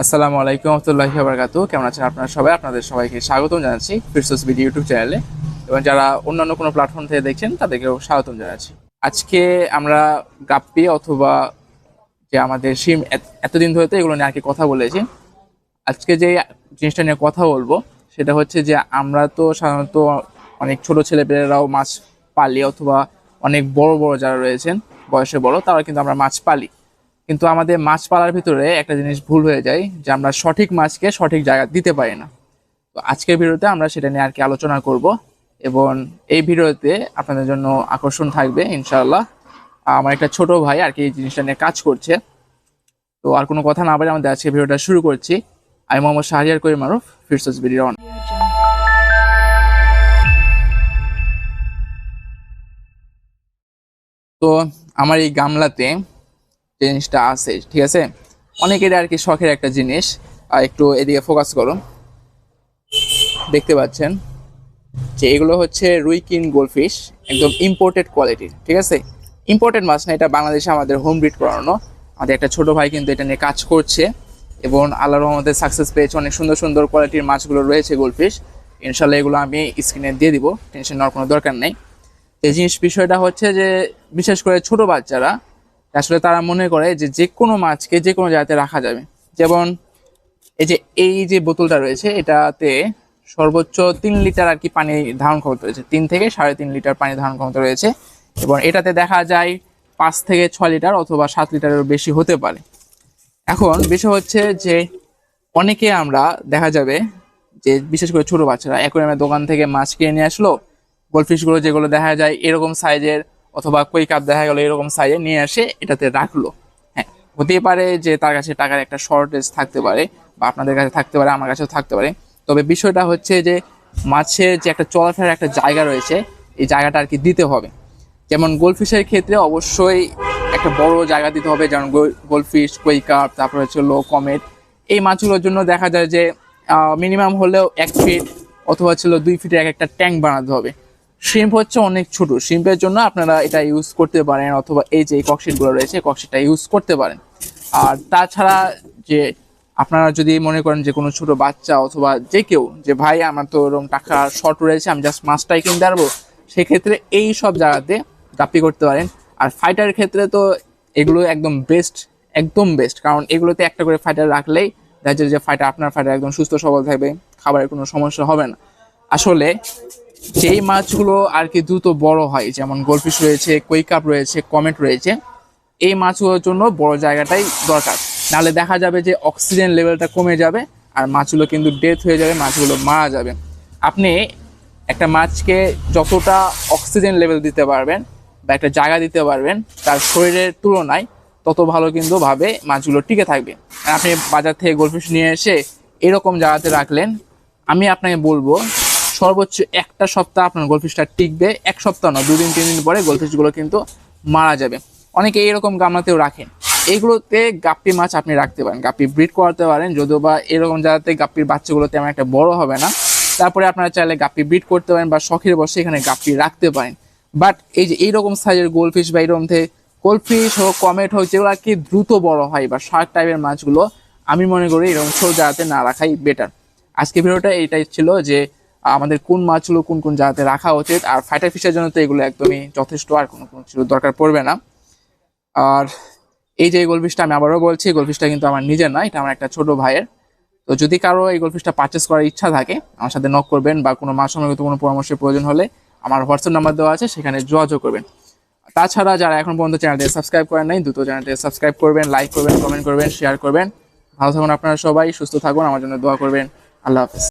আসসালামু আলাইকুম রহমতুল্লাহি বারকাতু কেমন আছেন আপনারা সবাই? আপনাদের সবাইকে স্বাগতম জানাচ্ছি ফিরসোস ভিডিও ইউটিউব চ্যানেলে। এবং যারা অন্যান্য কোনো প্ল্যাটফর্ম থেকে দেখছেন, তাদেরকেও স্বাগতম জানাচ্ছি। আজকে আমরা গাপ্পি অথবা যে আমাদের সিম এত- এতদিন ধরে তো এগুলো নিয়ে আর কি কথা বলেছি। আজকে যে জিনিসটা নিয়ে কথা বলব, সেটা হচ্ছে যে আমরা তো সাধারণত অনেক ছোট ছেলেপেলেরাও মাছ পালি অথবা অনেক বড় বড় যারা রয়েছেন, বয়সে বড়, তারা কিন্তু আমরা মাছ পালি। কিন্তু আমাদের মাছ পালার ভিতরে একটা জিনিস ভুল হয়ে যায় যে আমরা সঠিক মাছকে সঠিক জায়গা দিতে পারি না। তো আজকের ভিডিওতে আমরা সেটা নিয়ে আর কি আলোচনা করব এবং এই ভিডিওতে আপনাদের জন্য আকর্ষণ থাকবে ইনশাআল্লাহ। আমার একটা ছোট ভাই আর কি এই জিনিসটা নিয়ে কাজ করছে। তো আর কোনো কথা না বলে আমাদের আজকে ভিডিওটা শুরু করছি। আমি মোহাম্মদ শাহরিয়ার করিম মারুফ ফিরসোস ভিডিও অন তো আমার এই গামলাতে জিনিসটা আছে, ঠিক আছে? অনেকের আর কি শখের একটা জিনিস। আর একটু এদিকে ফোকাস করো দেখতে পাচ্ছেন যে এগুলো হচ্ছে রুইকিন গোলফিশ, একদম ইম্পোর্টেড কোয়ালিটির ঠিক আছে? ইম্পোর্টেড মাছ না, এটা বাংলাদেশে আমাদের হোম ব্রিড করানো। আমাদের একটা ছোট ভাই কিন্তু এটা নিয়ে কাজ করছে এবং আল্লাহ রহমদের সাকসেস পেয়েছে। অনেক সুন্দর সুন্দর কোয়ালিটির মাছগুলো রয়েছে গোলফিশ। ইনশাল্লাহ এগুলো আমি স্ক্রিনে দিয়ে দিব টেনশন নেওয়ার কোনো দরকার নেই। এই জিনিস বিষয়টা হচ্ছে যে, বিশেষ করে ছোট বাচ্চারা আসলে তারা মনে করে যে যে কোনো মাছকে যে কোনো জায়গাতে রাখা যাবে। যেমন এই যে এই যে বোতলটা রয়েছে, এটাতে সর্বোচ্চ তিন লিটার আর কি পানি ধারণ ক্ষমতা রয়েছে। তিন থেকে সাড়ে তিন লিটার পানি ধারণ ক্ষমতা রয়েছে এবং এটাতে দেখা যায় পাঁচ থেকে ছয় লিটার অথবা সাত লিটারের বেশি হতে পারে। এখন বিষয় হচ্ছে যে, অনেকে আমরা দেখা যাবে যে, বিশেষ করে ছোট বাচ্চারা অ্যাকোয়ারিয়ামের দোকান থেকে মাছ কিনে নিয়ে আসলো গোলফিশগুলো যেগুলো দেখা যায় এরকম সাইজের অথবা কই কাপ দেখা গেলো এরকম সাইজে নিয়ে আসে এটাতে রাখল। হ্যাঁ হতেই পারে যে তার কাছে টাকার একটা শর্টেজ থাকতে পারে বা আপনাদের কাছে থাকতে পারে, আমার কাছেও থাকতে পারে। তবে বিষয়টা হচ্ছে যে মাছের যে একটা চলাফেরার একটা জায়গা রয়েছে, এই জায়গাটা আর কি দিতে হবে। যেমন গোলফিশের ক্ষেত্রে অবশ্যই একটা বড় জায়গা দিতে হবে, যেমন গোলফিশ কই কাপ তারপর হচ্ছে লো কমেট এই মাছগুলোর জন্য দেখা যায় যে মিনিমাম হলেও এক ফিট অথবা ছিল দুই ফিটের এক একটা ট্যাঙ্ক বানাতে হবে। শ্রিম্প হচ্ছে অনেক ছোট। শ্রিম্পের জন্য আপনারা এটা ইউজ করতে পারেন অথবা এই যে ককশিটগুলো রয়েছে ককশিটটা ইউজ করতে পারেন। আর তাছাড়া যে আপনারা যদি মনে করেন যে কোনো ছোট বাচ্চা অথবা যে কেউ, যে ভাই আমার তো এরকম টাকা শর্ট রয়েছে, আমি জাস্ট মাছটাই কিনতে পারব, সেক্ষেত্রে এই সব জায়গাতে গাপ্পি করতে পারেন। আর ফাইটারের ক্ষেত্রে তো এগুলো একদম বেস্ট একদম বেস্ট কারণ এগুলোতে একটা করে ফাইটার রাখলেই দেখা যে ফাইটার আপনার ফাইটার একদম সুস্থ সবল থাকবে, খাবারের কোনো সমস্যা হবে না। আসলে যেই মাছগুলো আর কি দ্রুত বড় হয়। যেমন গোলফিশ রয়েছে কই কাপ রয়েছে কমেট রয়েছে। এই মাছগুলোর জন্য বড় জায়গাটাই দরকার। নাহলে দেখা যাবে যে অক্সিজেন লেভেলটা কমে যাবে আর মাছগুলো কিন্তু ডেথ হয়ে যাবে, মাছগুলো মারা যাবে। আপনি একটা মাছকে যতটা অক্সিজেন লেভেল দিতে পারবেন বা একটা জায়গা দিতে পারবেন তার শরীরের তুলনায় তত ভালো কিন্তু ভাবে মাছগুলো টিকে থাকবে। আপনি বাজার থেকে গোলফিশ নিয়ে এসে এরকম জায়গাতে রাখলেন, আমি আপনাকে বলব সর্বোচ্চ একটা সপ্তাহ আপনার গোলফিশটা টিকবে। এক সপ্তাহ না দুদিন তিন দিন পরে গোলফিশগুলো কিন্তু মারা যাবে। অনেকে এরকম গামলাতেও রাখেন। এইগুলোতে গাপ্পি মাছ আপনি রাখতে পারেন। গাপ্পি ব্রিড করাতে পারেন, যদিও বা এরকম জায়গাতে গাপ্পির বাচ্চাগুলো তেমন একটা বড় হবে না। তারপরে আপনারা চাইলে গাপ্পি ব্রিড করতে পারেন বা শখের বসে এখানে গাপ্পি রাখতে পারেন। বাট এই যে এইরকম সাইজের গোলফিশ বা এরকম থেকে গোলফিশ হোক কমেট হোক, যেগুলো আর কি দ্রুত বড় হয় বা শার্ক টাইপের মাছগুলো, আমি মনে করি এরকম ছোট জায়গাতে না রাখাই বেটার আজকে ভিডিওটা এইটাই ছিল যে আমাদের কোন মাছগুলো কোন কোন জায়গাতে রাখা উচিত, আর ফাইটার ফিশের জন্য তো এগুলো একদমই যথেষ্ট, আর কোনো কোনো কিছু দরকার পড়বে না। আর এই যে এই গোলফিশটা আমি আবারও বলছি গোলফিশটা কিন্তু আমার নিজের না, এটা আমার একটা ছোট ভাইয়ের। তো যদি কারও এই গোলফিশটা পারচেস করার ইচ্ছা থাকে, আমার সাথে নক করবেন বা কোনো মাছ সম্পর্কিত কোনো পরামর্শের প্রয়োজন হলে আমার হোয়াটসঅ্যাপ নাম্বার দেওয়া আছে, সেখানে যোগাযোগ করবেন। তাছাড়া যারা এখন পর্যন্ত চ্যানেলটি সাবস্ক্রাইব করেন নাই, দ্রুত চ্যানেলটি সাবস্ক্রাইব করবেন লাইক করবেন কমেন্ট করবেন শেয়ার করবেন। ভালো থাকুন আপনারা সবাই, সুস্থ থাকুন, আমার জন্য দোয়া করবেন। আল্লাহ হাফিজ।